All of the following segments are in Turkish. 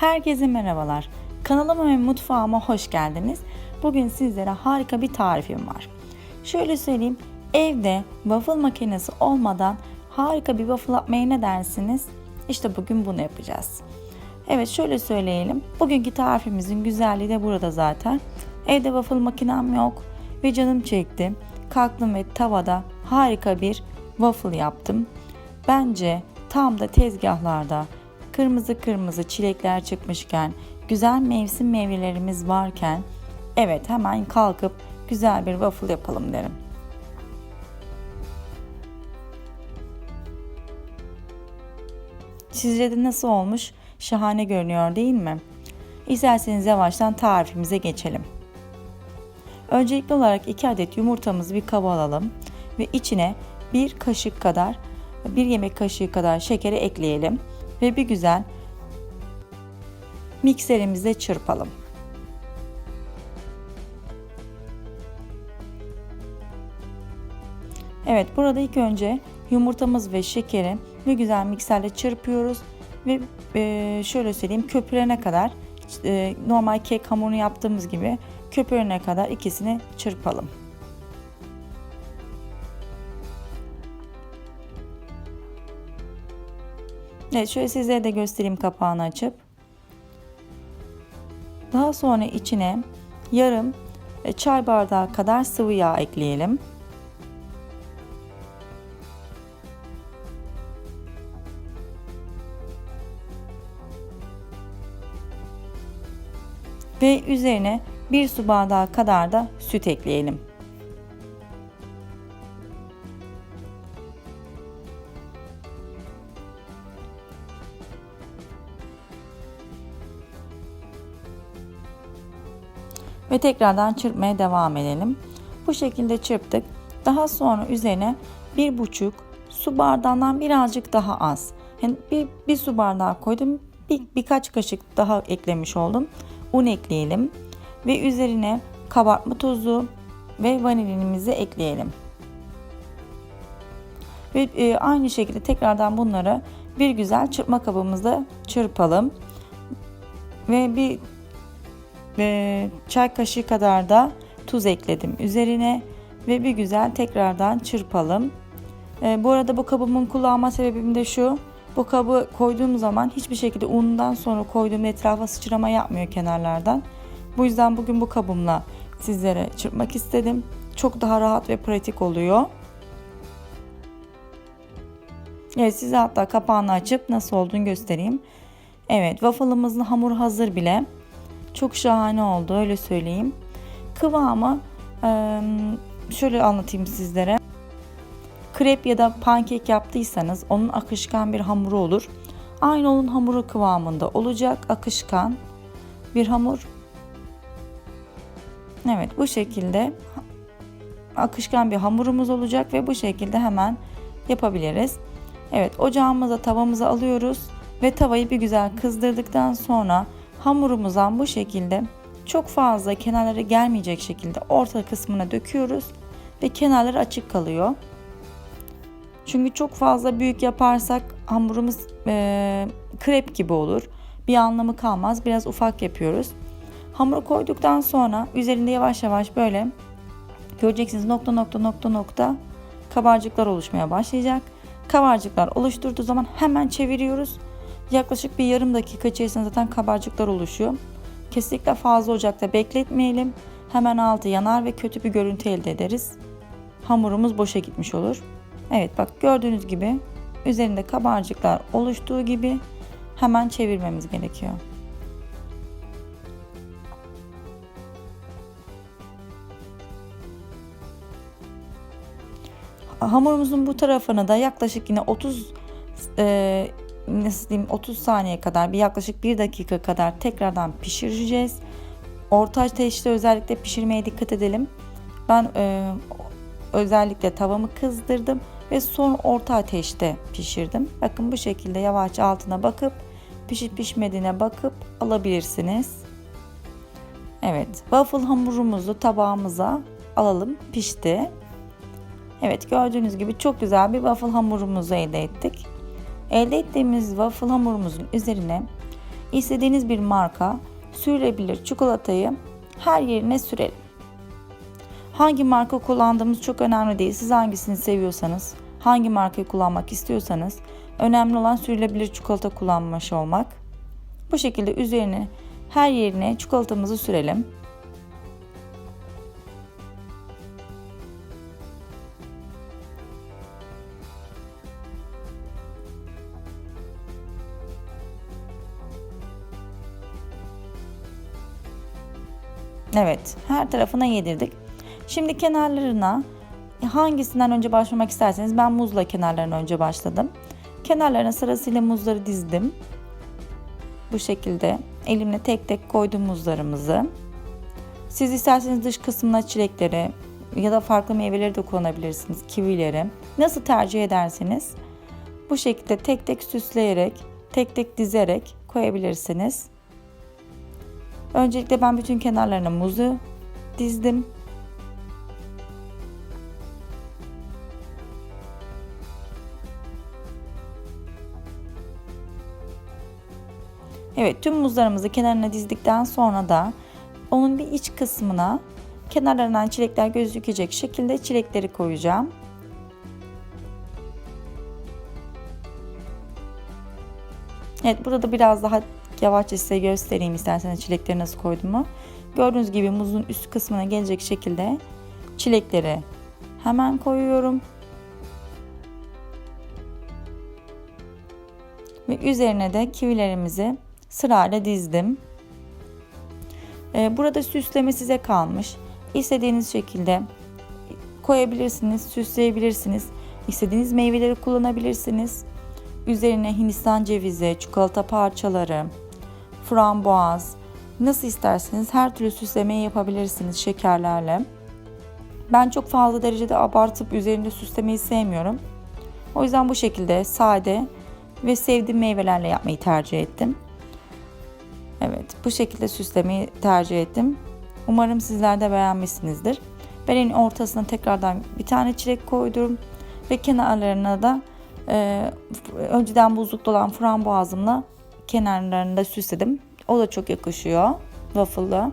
Herkese merhabalar. Kanalıma ve mutfağıma hoş geldiniz. Bugün sizlere harika bir tarifim var. Şöyle söyleyeyim, evde waffle makinesi olmadan harika bir waffle yapmaya ne dersiniz? İşte bugün bunu yapacağız. Evet şöyle söyleyelim. Bugünkü tarifimizin güzelliği de burada zaten. Evde waffle makinem yok ve canım çekti. Kalktım ve tavada harika bir waffle yaptım. Bence tam da tezgahlarda kırmızı kırmızı çilekler çıkmışken, güzel mevsim meyvelerimiz varken evet hemen kalkıp güzel bir waffle yapalım derim. Sizce de nasıl olmuş? Şahane görünüyor değil mi? İsterseniz yavaştan tarifimize geçelim. Öncelikli olarak 2 adet yumurtamızı bir kaba alalım ve içine bir kaşık kadar, bir yemek kaşığı kadar şekeri ekleyelim ve bir güzel mikserimizde çırpalım. Evet burada ilk önce yumurtamız ve şekeri bir güzel mikserle çırpıyoruz ve e, şöyle söyleyeyim köpürene kadar e, normal kek hamurunu yaptığımız gibi köpürene kadar ikisini çırpalım. Evet şöyle sizlere de göstereyim kapağını açıp. Daha sonra içine yarım e, çay bardağı kadar sıvı yağ ekleyelim. Ve üzerine bir su bardağı kadar da süt ekleyelim. Ve tekrardan çırpmaya devam edelim. Bu şekilde çırptık. Daha sonra üzerine bir buçuk su bardağından birazcık daha az. Yani bir, bir su bardağı koydum. Bir, birkaç kaşık daha eklemiş oldum. Un ekleyelim ve üzerine kabartma tozu ve vanilinimizi ekleyelim. Ve e, aynı şekilde tekrardan bunları bir güzel çırpma kabımızda çırpalım. Ve bir ve çay kaşığı kadar da tuz ekledim üzerine ve bir güzel tekrardan çırpalım. E, bu arada bu kabımın kullanma sebebim de şu. Bu kabı koyduğum zaman hiçbir şekilde undan sonra koyduğum etrafa sıçrama yapmıyor kenarlardan. Bu yüzden bugün bu kabımla sizlere çırpmak istedim. Çok daha rahat ve pratik oluyor. Evet size hatta kapağını açıp nasıl olduğunu göstereyim. Evet waffle'ımızın hamuru hazır bile. Çok şahane oldu öyle söyleyeyim. Kıvamı şöyle anlatayım sizlere. Krep ya da pankek yaptıysanız onun akışkan bir hamuru olur. Aynı onun hamuru kıvamında olacak akışkan bir hamur. Evet bu şekilde akışkan bir hamurumuz olacak ve bu şekilde hemen yapabiliriz. Evet ocağımıza tavamızı alıyoruz ve tavayı bir güzel kızdırdıktan sonra hamurumuzdan bu şekilde çok fazla kenarları gelmeyecek şekilde orta kısmına döküyoruz ve kenarları açık kalıyor. Çünkü çok fazla büyük yaparsak hamurumuz e, krep gibi olur. Bir anlamı kalmaz. Biraz ufak yapıyoruz. Hamuru koyduktan sonra üzerinde yavaş yavaş böyle göreceksiniz nokta nokta nokta nokta kabarcıklar oluşmaya başlayacak. Kabarcıklar oluşturduğu zaman hemen çeviriyoruz Yaklaşık bir yarım dakika içerisinde zaten kabarcıklar oluşuyor. Kesinlikle fazla ocakta bekletmeyelim. Hemen altı yanar ve kötü bir görüntü elde ederiz. Hamurumuz boşa gitmiş olur. Evet bak gördüğünüz gibi üzerinde kabarcıklar oluştuğu gibi hemen çevirmemiz gerekiyor. Hamurumuzun bu tarafını da yaklaşık yine 30 e, nasıl diyeyim 30 saniye kadar bir yaklaşık 1 dakika kadar tekrardan pişireceğiz. Orta ateşte özellikle pişirmeye dikkat edelim. Ben e, özellikle tavamı kızdırdım ve son orta ateşte pişirdim. Bakın bu şekilde yavaşça altına bakıp pişip pişmediğine bakıp alabilirsiniz. Evet, waffle hamurumuzu tabağımıza alalım. Pişti. Evet, gördüğünüz gibi çok güzel bir waffle hamurumuzu elde ettik. Elde ettiğimiz waffle hamurumuzun üzerine istediğiniz bir marka sürülebilir çikolatayı her yerine sürelim. Hangi marka kullandığımız çok önemli değil. Siz hangisini seviyorsanız, hangi markayı kullanmak istiyorsanız önemli olan sürülebilir çikolata kullanmış olmak. Bu şekilde üzerine her yerine çikolatamızı sürelim. Evet, her tarafına yedirdik. Şimdi kenarlarına hangisinden önce başlamak isterseniz ben muzla kenarlarına önce başladım. Kenarlarına sırasıyla muzları dizdim. Bu şekilde elimle tek tek koydum muzlarımızı. Siz isterseniz dış kısmına çilekleri ya da farklı meyveleri de kullanabilirsiniz. Kivileri. Nasıl tercih ederseniz bu şekilde tek tek süsleyerek, tek tek dizerek koyabilirsiniz. Öncelikle ben bütün kenarlarına muzu dizdim. Evet tüm muzlarımızı kenarına dizdikten sonra da onun bir iç kısmına kenarlarından çilekler gözükecek şekilde çilekleri koyacağım. Evet burada da biraz daha yavaşça size göstereyim isterseniz çilekleri nasıl koyduğumu. Gördüğünüz gibi muzun üst kısmına gelecek şekilde çilekleri hemen koyuyorum. Ve üzerine de kivilerimizi sırayla dizdim. Ee, burada süsleme size kalmış. İstediğiniz şekilde koyabilirsiniz, süsleyebilirsiniz. İstediğiniz meyveleri kullanabilirsiniz. Üzerine hindistan cevizi, çikolata parçaları, frambuaz, nasıl isterseniz her türlü süslemeyi yapabilirsiniz şekerlerle. Ben çok fazla derecede abartıp üzerinde süslemeyi sevmiyorum. O yüzden bu şekilde sade ve sevdiğim meyvelerle yapmayı tercih ettim. Evet bu şekilde süslemeyi tercih ettim. Umarım sizler de beğenmişsinizdir. Ben en ortasına tekrardan bir tane çilek koydum ve kenarlarına da e, önceden buzlukta olan frambuazımla kenarlarını da süsledim. O da çok yakışıyor waffle'lı.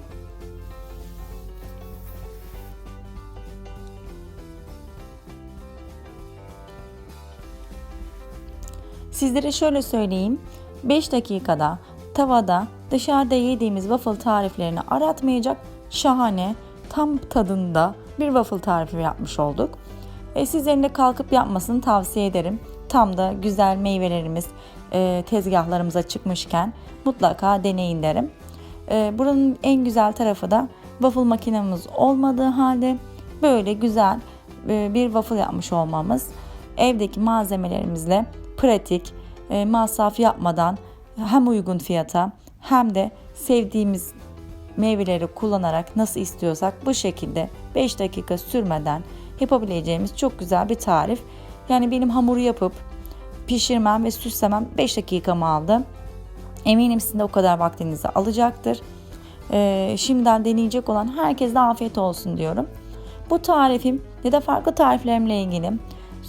Sizlere şöyle söyleyeyim. 5 dakikada tavada dışarıda yediğimiz waffle tariflerini aratmayacak şahane tam tadında bir waffle tarifi yapmış olduk. E, sizlerin de kalkıp yapmasını tavsiye ederim. Tam da güzel meyvelerimiz e, tezgahlarımıza çıkmışken mutlaka deneyin derim. E, buranın en güzel tarafı da waffle makinemiz olmadığı halde böyle güzel e, bir waffle yapmış olmamız. Evdeki malzemelerimizle pratik, e, masraf yapmadan hem uygun fiyata hem de sevdiğimiz meyveleri kullanarak nasıl istiyorsak bu şekilde 5 dakika sürmeden yapabileceğimiz çok güzel bir tarif. Yani benim hamuru yapıp pişirmem ve süslemem 5 dakikamı aldı. Eminim sizin de o kadar vaktinizi alacaktır. Ee, şimdiden deneyecek olan herkese afiyet olsun diyorum. Bu tarifim ya da farklı tariflerimle ilgili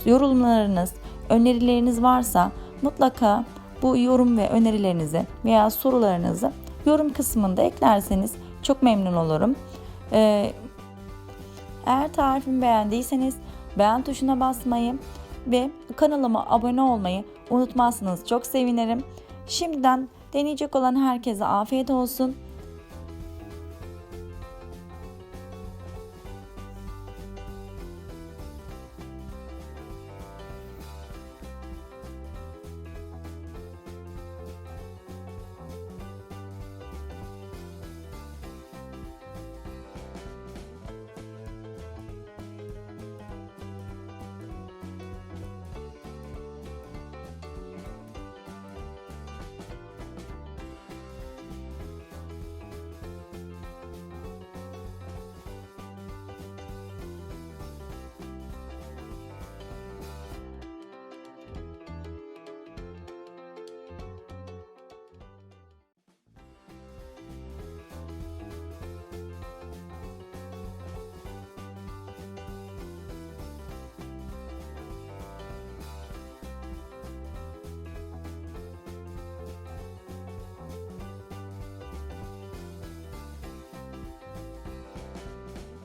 yorumlarınız, önerileriniz varsa mutlaka bu yorum ve önerilerinizi veya sorularınızı yorum kısmında eklerseniz çok memnun olurum. Ee, eğer tarifimi beğendiyseniz beğen tuşuna basmayı ve kanalıma abone olmayı unutmazsınız çok sevinirim. Şimdiden deneyecek olan herkese afiyet olsun.